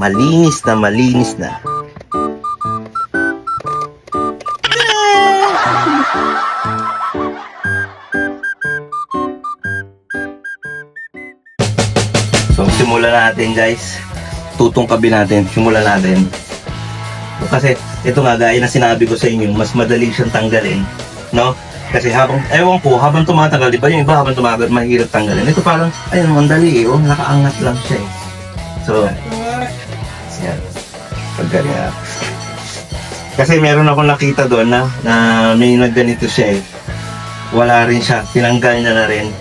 malinis na malinis na. So, simulan natin guys. Tutong kabi natin. Simulan natin. Kasi, ito nga, gaya na sinabi ko sa inyo, mas madali siyang tanggalin. No? Kasi habang, ewan ko, habang tumatagal, di ba yung iba habang tumagal, mahirap tanggalin. Ito parang, ayun, ang dali eh. Oh, nakaangat lang siya eh. So, yan. Paggaling na. Kasi meron ako nakita doon na, na may nagganito siya eh. Wala rin siya. Tinanggal niya na rin.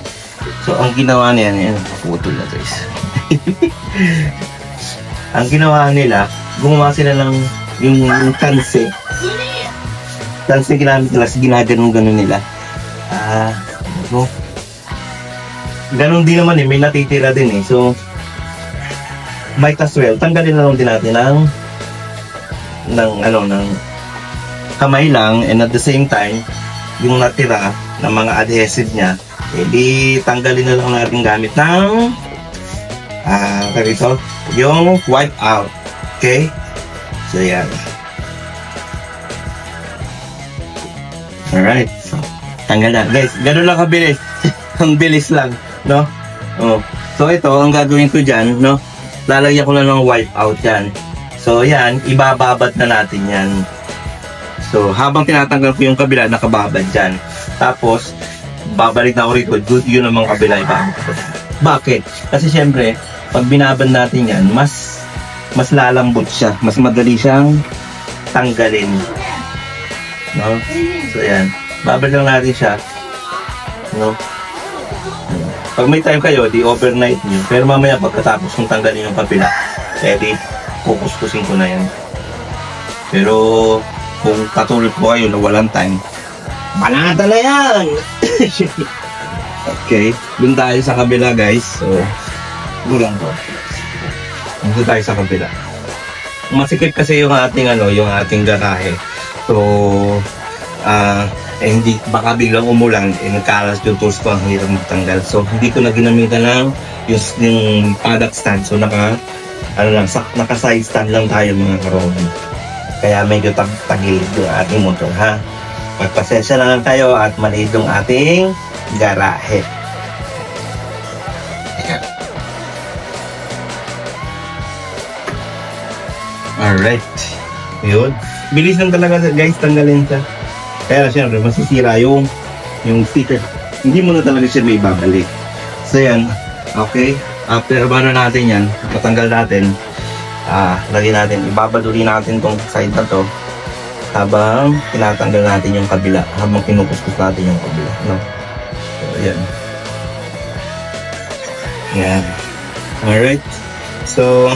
So, ang ginawa niya, yan, putol na guys. ang ginawa nila, gumawa sila ng yung tanse. Tanse ginamit nila, ginaganon-ganon nila. Ah, no? Ganon din naman eh, may natitira din eh. So, might as well, tanggalin na lang din natin ng ng ano, ng kamay lang and at the same time, yung natira ng mga adhesive niya, edi tanggalin na lang natin gamit ng ah, uh, ito, yung wipe out. Okay? So, yan. Alright. So, tanggal na. Guys, ganun lang kabilis. ang bilis lang, no? Oh. So, ito, ang gagawin ko dyan, no? Lalagyan ko lang ng wipe out yan. So, yan, ibababad na natin yan. So, habang tinatanggal ko yung kabila, nakababad dyan. Tapos, babalik na ako rito, yun ang mga kabila ibabad. Bakit? Kasi syempre, pag binabad natin yan, mas mas lalambot siya. Mas madali siyang tanggalin. No? So, yan. Babad lang natin siya. No? Pag may time kayo, di overnight nyo. Pero mamaya pagkatapos kong tanggalin yung kabila, edi kukuskusin ko na yan. Pero kung katulad ko kayo na walang time, banata na yan! okay, dun tayo sa kabila guys. So, gulang ko. Dun tayo sa kabila. Masikip kasi yung ating ano, yung ating garahe. So, ah, eh, hindi, baka biglang umulan, eh, nagkalas yung tools ko, ang hirap magtanggal. So, hindi ko na ginamitan ng yung, yung product stand. So, naka, ano lang, sak, naka-side stand lang tayo mga karoon. Kaya medyo tag tagilid yung ating motor, ha? Magpasensya na lang tayo at maliit yung ating garahe. Ayan. Alright. Yun. Bilis lang talaga guys, tanggalin siya. Kaya syempre, masisira yung yung sticker. Hindi mo na talaga siya may babalik. So yan, okay. After ano natin yan, matanggal natin, ah, lagyan natin, ibabaduli natin tong side na to habang tinatanggal natin yung kabila, habang kinukuskus natin yung kabila. No? So, yan. Yan. Alright. So,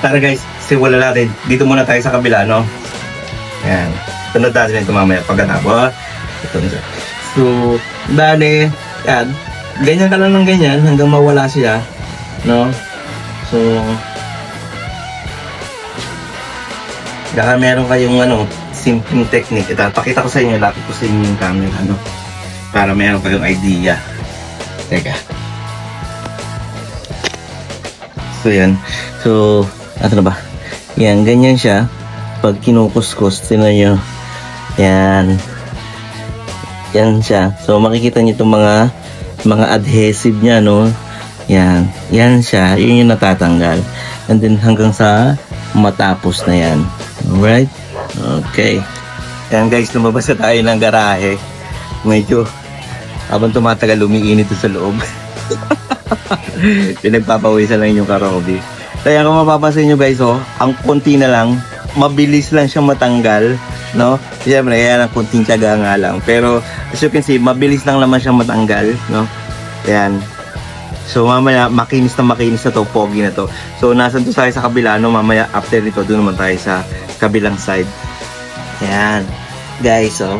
tara guys, siwala natin. Dito muna tayo sa kabila, no? Yan. Tunod natin ito mamaya pagkatapos. Ito na. So, dali, yan. Ganyan ka lang ng ganyan hanggang mawala siya. No? So, Baka meron kayong ano, simpleng technique. Ito, pakita ko sa inyo, lapit ko sa inyo yung camera, ano, para meron kayong idea. Teka. So, yan. So, ano na ba? Yan, ganyan siya. Pag kinukuskus, tinan nyo. Yan. Yan siya. So, makikita nyo itong mga mga adhesive niya, no? Yan. Yan siya. Yun yung natatanggal. And then, hanggang sa matapos na yan. Alright? Okay. Yan guys, lumabas na tayo ng garahe. Medyo, habang tumatagal, umiinit sa loob. Pinagpapawisan lang yung karobi. Kaya kung mapapansin nyo guys, oh, ang konti na lang, mabilis lang siyang matanggal. No? Siyempre, kaya ng konting tiyaga nga lang. Pero, as you can see, mabilis lang naman siyang matanggal. No? Ayan. So mamaya makinis na makinis na to, pogi na to. So nasan to tayo sa kabila, no? Mamaya after nito, doon naman tayo sa kabilang side. Ayan. Guys, oh.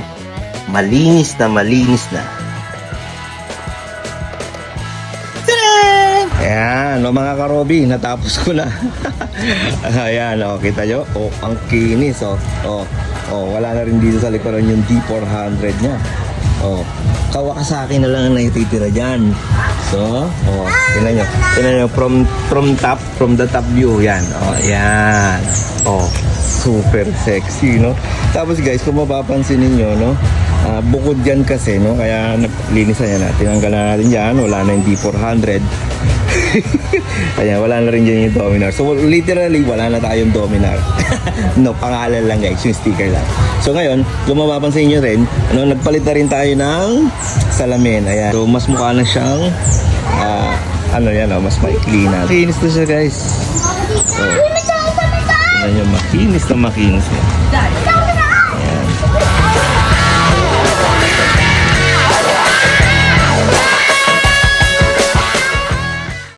Malinis na malinis na. Ayan, oh, mga karobi, natapos ko na. Ayan, oh, kita nyo? Oh, ang kinis, oh. Oh, oh, wala na rin dito sa likuran yung D400 niya. Oh, Kawasaki na lang ang natitira dyan. So, oh, tingnan nyo. Tingnan nyo, from, from top, from the top view, yan. Oh, yan. Oh, super sexy, no? Tapos guys, kung mapapansin ninyo, no? ah, bukod dyan kasi, no? Kaya naglinisan yan natin. Tinanggal na natin yan. Wala na yung D400. Kaya wala na rin dyan yung Dominar. So literally, wala na tayong Dominar. no, pangalan lang guys, yung sticker lang. So ngayon, kung mapapansin nyo rin, ano, nagpalit na rin tayo ng salamin. Ayan. So mas mukha na siyang, ah, ano yan, oh, mas maikli na. Makinis na siya guys. So, tingnan nyo, makinis na makinis na.